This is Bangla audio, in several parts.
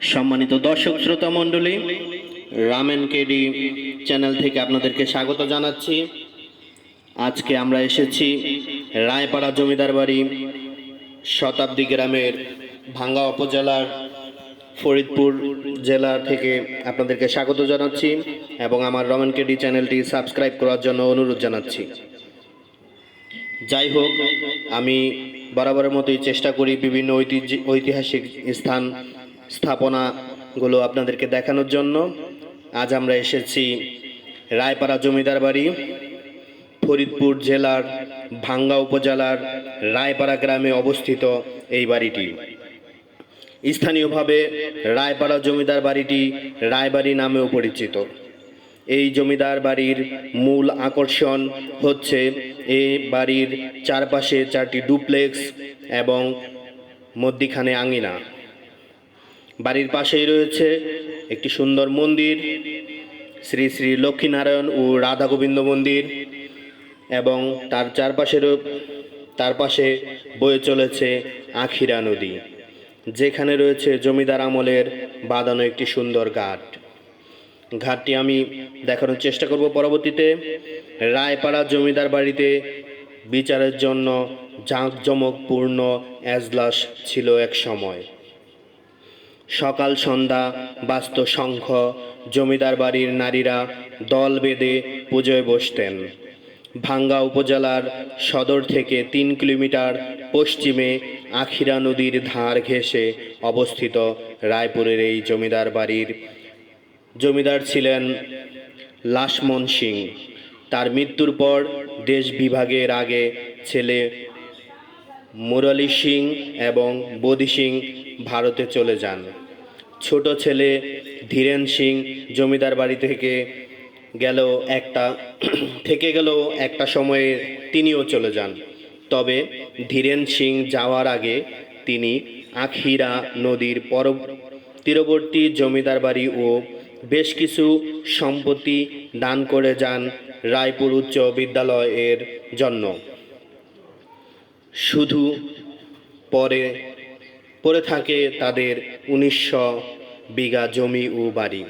সম্মানিত দর্শক শ্রোতা মণ্ডলী, রামেন কেডি চ্যানেল থেকে আপনাদেরকে স্বাগত জানাচ্ছি। আজকে আমরা এসেছি রায়পাড়া জমিদার বাড়ি, শতাব্দী গ্রামের ভাঙ্গা উপজেলার ফরিদপুর জেলা থেকে আপনাদেরকে স্বাগত জানাচ্ছি এবং আমার রমেন কেডি চ্যানেলটি সাবস্ক্রাইব করার জন্য অনুরোধ জানাচ্ছি। যাই হোক, আমি বরাবরের মতোই চেষ্টা করি বিভিন্ন ঐতিহ্য, ঐতিহাসিক স্থান স্থাপনাগুলো আপনাদেরকে দেখানোর জন্য আজ আমরা এসেছি রায়পাড়া জমিদার বাড়ি, ফরিদপুর জেলার ভাঙ্গা উপজেলার রায়পাড়া গ্রামে অবস্থিত এই বাড়িটি। স্থানীয়ভাবে রায়পাড়া জমিদার বাড়িটি রায়বাড়ি নামেও পরিচিত। এই জমিদার বাড়ির মূল আকর্ষণ হচ্ছে এ বাড়ির চারপাশে চারটি ডুপ্লেক্স এবং মধ্যিখানে আঙিনা। বাড়ির পাশেই রয়েছে একটি সুন্দর মন্দির, শ্রী শ্রী লক্ষ্মীনারায়ণ ও রাধা গোবিন্দ মন্দির এবং তার চারপাশেরও তার পাশে বয়ে চলেছে আখিরা নদী, যেখানে রয়েছে জমিদার আমলের বাঁধানো একটি সুন্দর ঘাট। ঘাটটি আমি দেখানোর চেষ্টা করব পরবর্তীতে। রায়পাড়া জমিদার বাড়িতে বিচারের জন্য জাঁকজমকপূর্ণ এজলাস ছিল এক সময়। সকাল সন্ধ্যা বাস্ত শঙ্খ, জমিদার বাড়ির নারীরা দল বেঁধে পুজোয় বসতেন। ভাঙ্গা উপজেলার সদর থেকে তিন কিলোমিটার পশ্চিমে আখিরা নদীর ধার ঘেঁষে অবস্থিত রায়পুরের এই জমিদার বাড়ির জমিদার ছিলেন লাসমন সিং। তার মৃত্যুর পর দেশ বিভাগের আগে ছেলে মুরলী সিং এবং বোধি সিং ভারতে চলে যান। ছোট ছেলে ধীরেন সিং জমিদার বাড়ি থেকে গেল একটা, থেকে গেল একটা সময়ে তিনিও চলে যান। তবে ধীরেন সিং যাওয়ার আগে তিনি আখিরা নদীর পর তীরবর্তী জমিদার বাড়ি ও বেশ কিছু সম্পত্তি দান করে যান রায়পুর উচ্চ বিদ্যালয়ের জন্য। শুধু পরে পড়ে থাকে তাদের উনিশশো বিঘা জমি ও বাড়ি।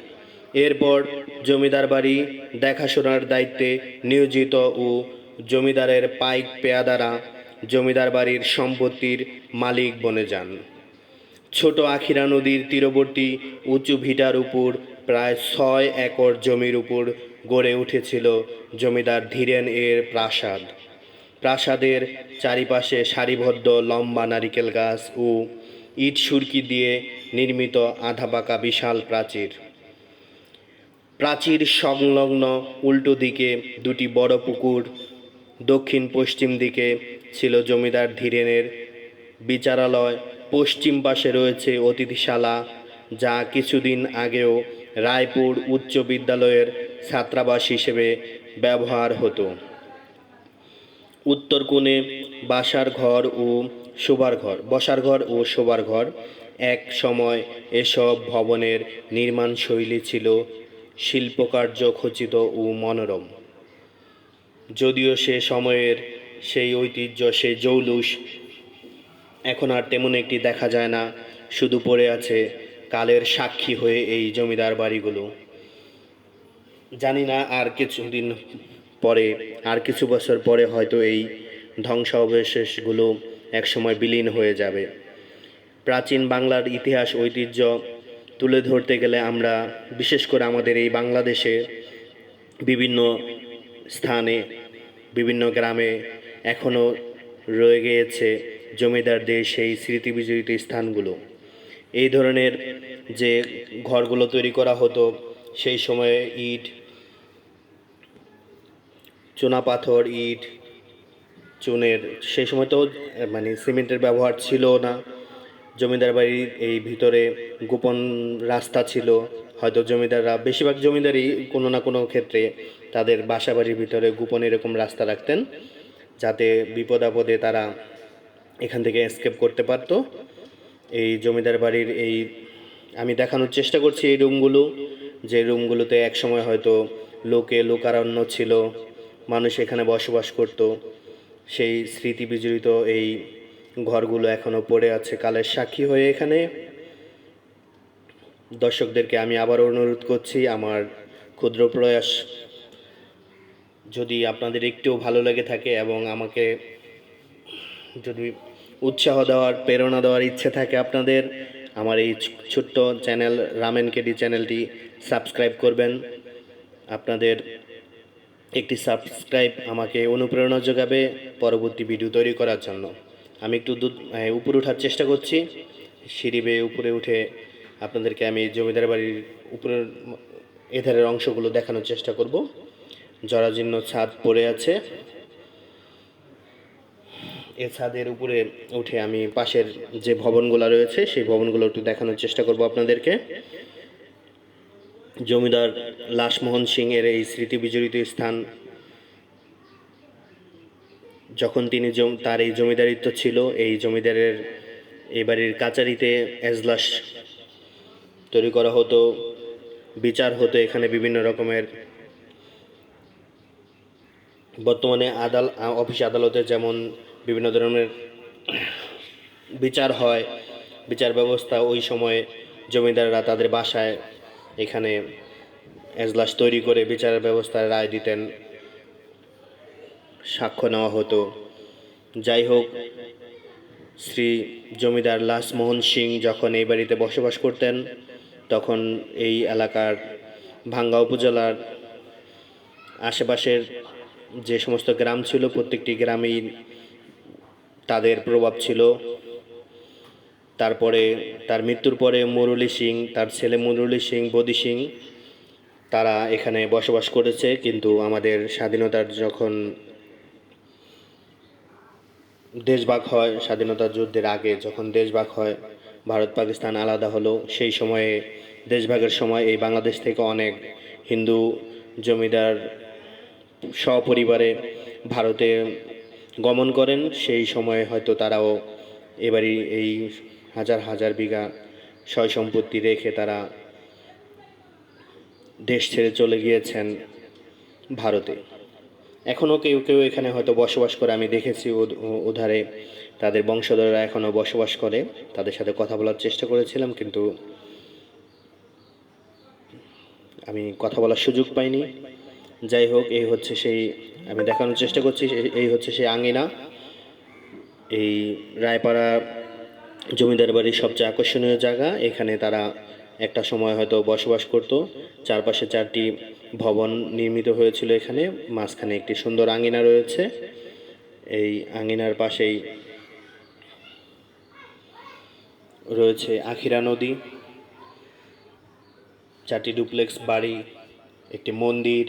এরপর জমিদার বাড়ি দেখাশোনার দায়িত্বে নিয়োজিত ও জমিদারের পাইক পেয়াদারা জমিদার বাড়ির সম্পত্তির মালিক বনে যান। ছোট আখিরা নদীর তীরবর্তী উঁচু ভিটার উপর প্রায় ছয় একর জমির উপর গড়ে উঠেছিল জমিদার ধীরেন এর প্রাসাদ। প্রাসাদের চারিপাশে সারিবদ্ধ লম্বা নারিকেল গাছ ও ইট সুরকি দিয়ে নির্মিত আধা পাকা বিশাল প্রাচীর। প্রাচীর সংলগ্ন উল্টো দিকে দুটি বড় পুকুর দক্ষিণ পশ্চিম দিকে ছিল জমিদার ধীরেনের বিচারালয়, পশ্চিম পাশে রয়েছে অতিথিশালা, যা কিছুদিন আগেও রায়পুর উচ্চ বিদ্যালয়ের ছাত্রাবাস হিসেবে ব্যবহার হতো। উত্তর কোণে বাসার ঘর ও শোবার ঘর, বসার ঘর ও শোবার ঘর। এক সময় এসব ভবনের নির্মাণ শৈলী ছিল শিল্পকার্য খচিত ও মনোরম। যদিও সে সময়ের সেই ঐতিহ্য সেই জৌলুস এখন আর তেমন একটি দেখা যায় না, শুধু পড়ে আছে কালের সাক্ষী হয়ে এই জমিদার বাড়িগুলো। জানি না আর কিছুদিন পরে আর কিছু বছর পরে হয়তো এই ধ্বংসাবশেষগুলো একসময় বিলীন হয়ে যাবে। প্রাচীন বাংলার ইতিহাস ঐতিহ্য তুলে ধরতে গেলে আমরা, বিশেষ করে আমাদের এই বাংলাদেশে, বিভিন্ন স্থানে, বিভিন্ন গ্রামে এখনও রয়ে গিয়েছে জমিদারদের সেই স্মৃতি বিজড়িত স্থানগুলো। এই ধরনের যে ঘরগুলো তৈরি করা হতো, সেই সময়ে ইট চুনা পাথর, ইট, চুনের, সেই সময় তো মানে সিমেন্টের ব্যবহার ছিল না। জমিদার বাড়ির এই ভিতরে গোপন রাস্তা ছিল। হয়তো জমিদাররা, বেশিরভাগ জমিদারই কোনো না কোনো ক্ষেত্রে তাদের বাসা বাড়ির ভিতরে গোপন এরকম রাস্তা রাখতেন, যাতে বিপদ আপদে তারা এখান থেকে এসকেপ করতে পারতো। এই জমিদার বাড়ির এই, আমি দেখানোর চেষ্টা করছি এই রুমগুলো যে রুমগুলোতে একসময় হয়তো লোকে, লোকারণ্য ছিল। মানুষ এখানে বসবাস করত। সেই স্মৃতি বিজড়িত এই ঘরগুলো এখনও পড়ে আছে কালের সাক্ষী হয়ে এখানে। দর্শকদেরকে আমি আবারও অনুরোধ করছি, আমার ক্ষুদ্র প্রয়াস যদি আপনাদের একটুও ভালো লেগে থাকে এবং আমাকে যদি উৎসাহ দেওয়ার, প্রেরণা দেওয়ার ইচ্ছে থাকে আপনাদের, আমার এই ছোট্ট চ্যানেল রামেন কেডি চ্যানেলটি সাবস্ক্রাইব করবেন। আপনাদের একটি সাবস্ক্রাইব আমাকে অনুপ্রেরণা যোগাবে পরবর্তী ভিডিও তৈরি করার জন্য। আমি একটু উপরে ওঠার চেষ্টা করছি। সিঁড়ি বেয়ে উপরে উঠে আপনাদেরকে আমি জমিদার বাড়ির উপরের এধারের অংশগুলো দেখানোর চেষ্টা করব। জরাজীর্ণ ছাদ পড়ে আছে। এ ছাদের উপরে উঠে আমি পাশের যে ভবনগুলো রয়েছে, সেই ভবনগুলো একটু দেখানোর চেষ্টা করব আপনাদেরকে। জমিদার লাশমোহন সিং এর এই স্মৃতি বিজড়িত স্থান। যখন তিনি তার এই জমিদারিত্ব ছিল, এই জমিদারের এই বাড়ির কাচারিতে এজলাস তৈরি করা হতো, বিচার হতো এখানে বিভিন্ন রকমের। বর্তমানে আদাল, অফিস আদালতে যেমন বিভিন্ন ধরনের বিচার হয়, বিচার ব্যবস্থা ওই সময়ে জমিদাররা তাদের বাসায় এখানে এজলাস তৈরি করে বিচার ব্যবস্থার রায় দিতেন, সাক্ষ্য নেওয়া হতো। যাই হোক, শ্রী জমিদার লাসমোহন সিং যখন এই বাড়িতে বসবাস করতেন, তখন এই এলাকার ভাঙ্গা উপজেলার আশেপাশের যে সমস্ত গ্রাম ছিল, প্রত্যেকটি গ্রামেই তাদের প্রভাব ছিল। তারপরে তার মৃত্যুর পরে মুরলী সিং, তার ছেলে মুরলী সিং, বদি সিং, তারা এখানে বসবাস করেছে। কিন্তু আমাদের স্বাধীনতার যখন দেশভাগ হয়, স্বাধীনতা যুদ্ধের আগে যখন দেশভাগ হয়, ভারত পাকিস্তান আলাদা হলো। সেই সময়ে দেশভাগের সময় এই বাংলাদেশ থেকে অনেক হিন্দু জমিদার সপরিবারে ভারতে গমন করেন। সেই সময়ে হয়তো তারাও এবারই এই হাজার হাজার বিঘা সয় সম্পত্তি রেখে তারা দেশ ছেড়ে চলে গিয়েছেন ভারতে। এখনও কেউ কেউ এখানে হয়তো বসবাস করে, আমি দেখেছি ওধারে তাদের বংশধররা এখনও বসবাস করে। তাদের সাথে কথা বলার চেষ্টা করেছিলাম, কিন্তু আমি কথা বলার সুযোগ পাইনি। যাই হোক, এই হচ্ছে সেই, আমি দেখানোর চেষ্টা করছি, এই হচ্ছে সেই আঙিনা। এই রায়পাড়া জমিদার বাড়ির সবচেয়ে আকর্ষণীয় জায়গা। এখানে তারা একটা সময় হয়তো বসবাস করত। চারপাশে চারটি ভবন নির্মিত হয়েছিল এখানে। মাঝখানে একটি সুন্দর আঙিনা রয়েছে। এই আঙিনার পাশেই রয়েছে আখিরা নদী। চারটি ডুপ্লেক্স বাড়ি, একটি মন্দির,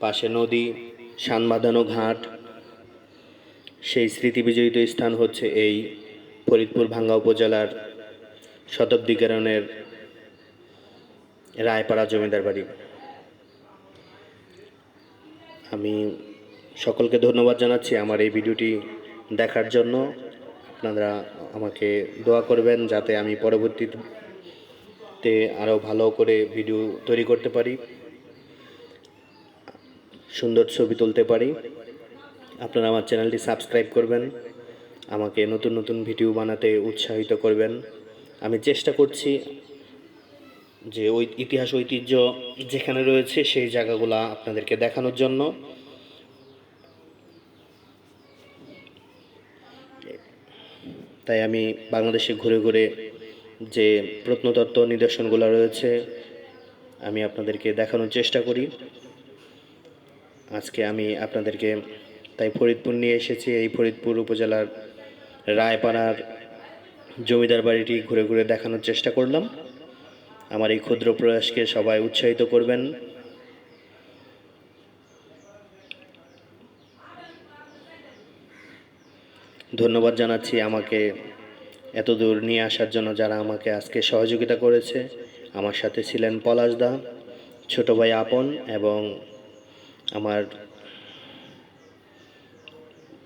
পাশে নদী শান বাঁধানো ঘাট। সেই স্মৃতি বিজড়িত স্থান হচ্ছে এই ফরিদপুর ভাঙ্গা উপজেলার শতাব্দীকরণের রায়পাড়া জমিদার বাড়ি। আমি সকলকে ধন্যবাদ জানাচ্ছি আমার এই ভিডিওটি দেখার জন্য। আপনারা আমাকে দোয়া করবেন যাতে আমি পরবর্তীতে আরও ভালো করে ভিডিও তৈরি করতে পারি, সুন্দর ছবি তুলতে পারি। আপনারা আমার চ্যানেলটি সাবস্ক্রাইব করবেন। আমাকে নতুন নতুন ভিডিও বানাতে উৎসাহিত করবেন। আমি চেষ্টা করছি যে ওই ইতিহাস ঐতিহ্য যেখানে রয়েছে সেই জায়গাগুলো আপনাদেরকে দেখানোর জন্য। তাই আমি বাংলাদেশে ঘুরে ঘুরে যে প্রত্নতত্ত্ব নিদর্শনগুলো রয়েছে, আমি আপনাদেরকে দেখানোর চেষ্টা করি। আজকে আমি আপনাদেরকে তাই ফরিদপুর নিয়ে এসেছি, এই ফরিদপুর উপজেলার রায়পাড়ার জমিদার বাড়িটি ঘুরে ঘুরে দেখানোর চেষ্টা করলাম। আমার এই ক্ষুদ্র প্রয়াসকে সবাই উৎসাহিত করবেন। ধন্যবাদ জানাচ্ছি আমাকে এত দূর নিয়ে আসার জন্য যারা আমাকে আজকে সহযোগিতা করেছে। আমার সাথে ছিলেন পলাশ দা, ছোট ভাই আপন এবং আমার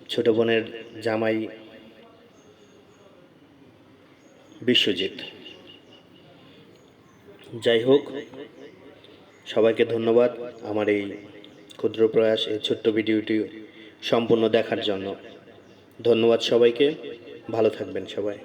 ছোট বোনের জামাই বিশ্বজিৎ। যাই হোক, সবাইকে ধন্যবাদ আমার এই ক্ষুদ্র প্রয়াস, এই ছোট্ট ভিডিওটি সম্পূর্ণ দেখার জন্য। ধন্যবাদ সবাইকে, ভালো থাকবেন সবাই।